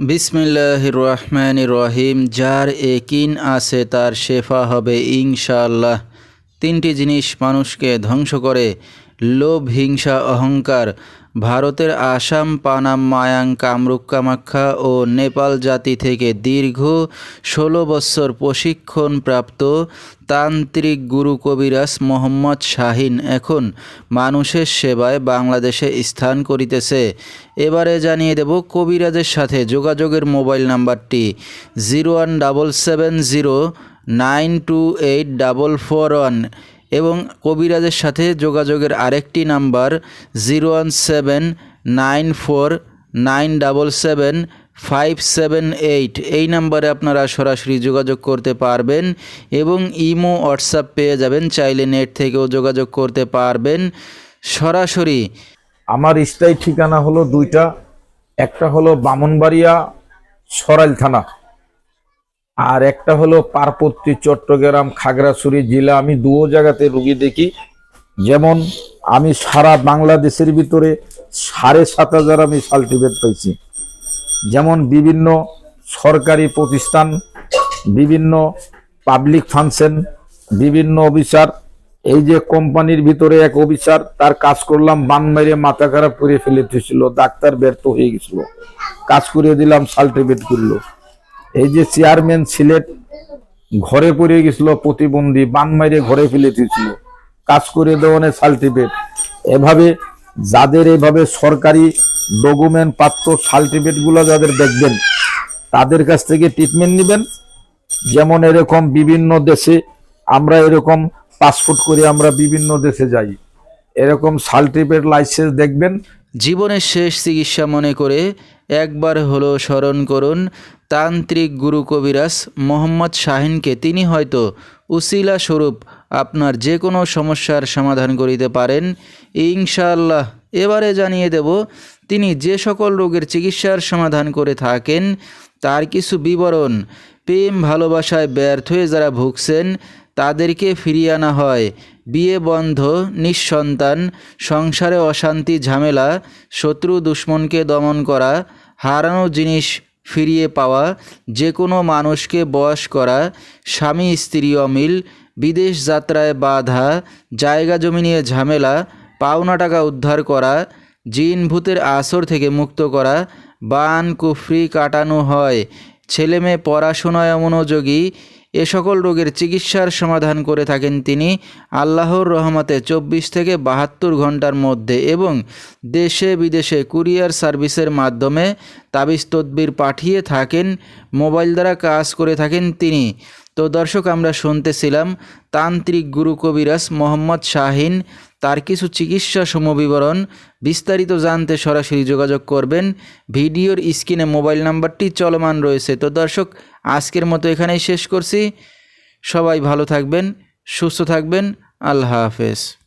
বিসমিল্লাহ রহমান রহিম। যার একিন আছে, তার শেফা হবে ইনশাআল্লাহ। তিনটি জিনিস মানুষকে ধ্বংস করে। লোভ, হিংসা, অহংকার ভারতের আসাম, পানাম, মায়াং, কামরূপ, কামাখ্যা ও নেপাল জাতি থেকে দীর্ঘ ষোলো বৎসর প্রশিক্ষণপ্রাপ্ত তান্ত্রিক গুরু কবিরাজ মোহাম্মদ শাহিন এখন মানুষের সেবায় বাংলাদেশে স্থান করিতেছে। এবারে জানিয়ে দেব কবিরাজের সাথে যোগাযোগের মোবাইল নাম্বারটি zero one double seven zero nine two eight double four one. এবং কবিরাজের সাথে যোগাযোগের আরেকটি number zero one seven nine four nine double seven five seven eight. এই নাম্বারে আপনারা সরাসরি যোগাযোগ করতে পারবেন এবং ইমো, হোয়াটসঅ্যাপ পেয়ে যাবেন। চাইলে নেট থেকেও যোগাযোগ করতে পারবেন। সরাসরি আমার স্থায়ী ঠিকানা হলো দুইটা। একটা হলো বামনবাড়িয়া সরাইল থানা। আর একটা হলো পার্বতী, চট্টগ্রাম, খাগড়াছড়ি জেলা। আমি দুও জায়গাতে রুগী দেখি। যেমন আমি সারা বাংলাদেশের ভিতরে সাড়ে সাত হাজার আমি সার্টিফিকেট পাইছি। যেমন বিভিন্ন সরকারি প্রতিষ্ঠান, বিভিন্ন পাবলিক ফাংশন, বিভিন্ন অফিসার। এই যে কোম্পানির ভিতরে এক অফিসার, তার কাজ করলাম, বান মেরে মাথা খারাপ করে ফেলে দিয়েছিল, ডাক্তার ব্যর্থ হয়ে গেছিল। কাজ করে দিলাম, সার্টিফিকেট করল। এই যে চেয়ারম্যান সিলেট ঘরে পড়ে গেছিল প্রতিবন্ধী, বান মেরে ঘরে ফেলে দিয়েছিল। কাজ করে দেওয়া দেওয়ানে সার্টিফিকেট এভাবে যাদের এভাবে সরকারি ডকুমেন্ট পাত্র সার্টিফিকেটগুলো যাদের দেখবেন, তাদের কাছ থেকে ট্রিটমেন্ট নেবেন। যেমন এরকম বিভিন্ন দেশে আমরা এরকম পাসপোর্ট করে আমরা বিভিন্ন দেশে যাই। এরকম সার্টিফিকেট লাইসেন্স দেখবেন। জীবনের শেষ চিকিৎসা মনে করে একবার হলো স্মরণ করুন, তান্ত্রিক গুরু কবিরাজ মোহাম্মদ শাহিনকে তিনি হয়তো উসিলা স্বরূপ আপনার যে কোনো সমস্যার সমাধান করিতে পারেন। ইনশাআল্লাহ, এবারে জানিয়ে দেব, তিনি যে সকল রোগের চিকিৎসার সমাধান করে থাকেন, তার কিছু বিবরণ। প্রেম ভালোবাসায় ব্যর্থ হয়ে যারা ভুগছেন, তাদেরকে ফিরিয়ে আনা হয়। বিয়ে বন্ধ, নিঃসন্তান, সংসারে অশান্তি, ঝামেলা, শত্রু দুশ্মনকে দমন করা হারানো জিনিস ফিরিয়ে পাওয়া যে কোনো মানুষকে বয়স করা, স্বামী স্ত্রী অমিল বিদেশ যাত্রায় বাধা, জায়গা জমি নিয়ে ঝামেলা, পাওনা টাকা উদ্ধার করা, জিন ভূতের আসর থেকে মুক্ত করা, বান কুফরি কাটানো হয় ছেলে মেয়ে পড়াশোনায় মনোযোগী এ সকল রোগের চিকিৎসার সমাধান করে থাকেন তিনি আল্লাহর রহমতে চব্বিশ থেকে বাহাত্তর ঘণ্টার মধ্যে এবং দেশে বিদেশে কুরিয়ার সার্ভিসের মাধ্যমে তাবিজ তদবির পাঠিয়ে থাকেন, মোবাইল দ্বারা কাজ করে থাকেন তিনি। তো দর্শক, আমরা শুনতেছিলাম তান্ত্রিক গুরু কবিরাজ মোহাম্মদ শাহিন তার কিছু চিকিৎসা সমবিবরণ বিস্তারিত জানতে সরাসরি যোগাযোগ করবেন। ভিডিওর স্ক্রিনে মোবাইল নাম্বারটি চলমান রয়েছে। তো দর্শক, আজকের মতো এখানেই শেষ করছি। সবাই ভালো থাকবেন, সুস্থ থাকবেন। আল্লাহ হাফেজ।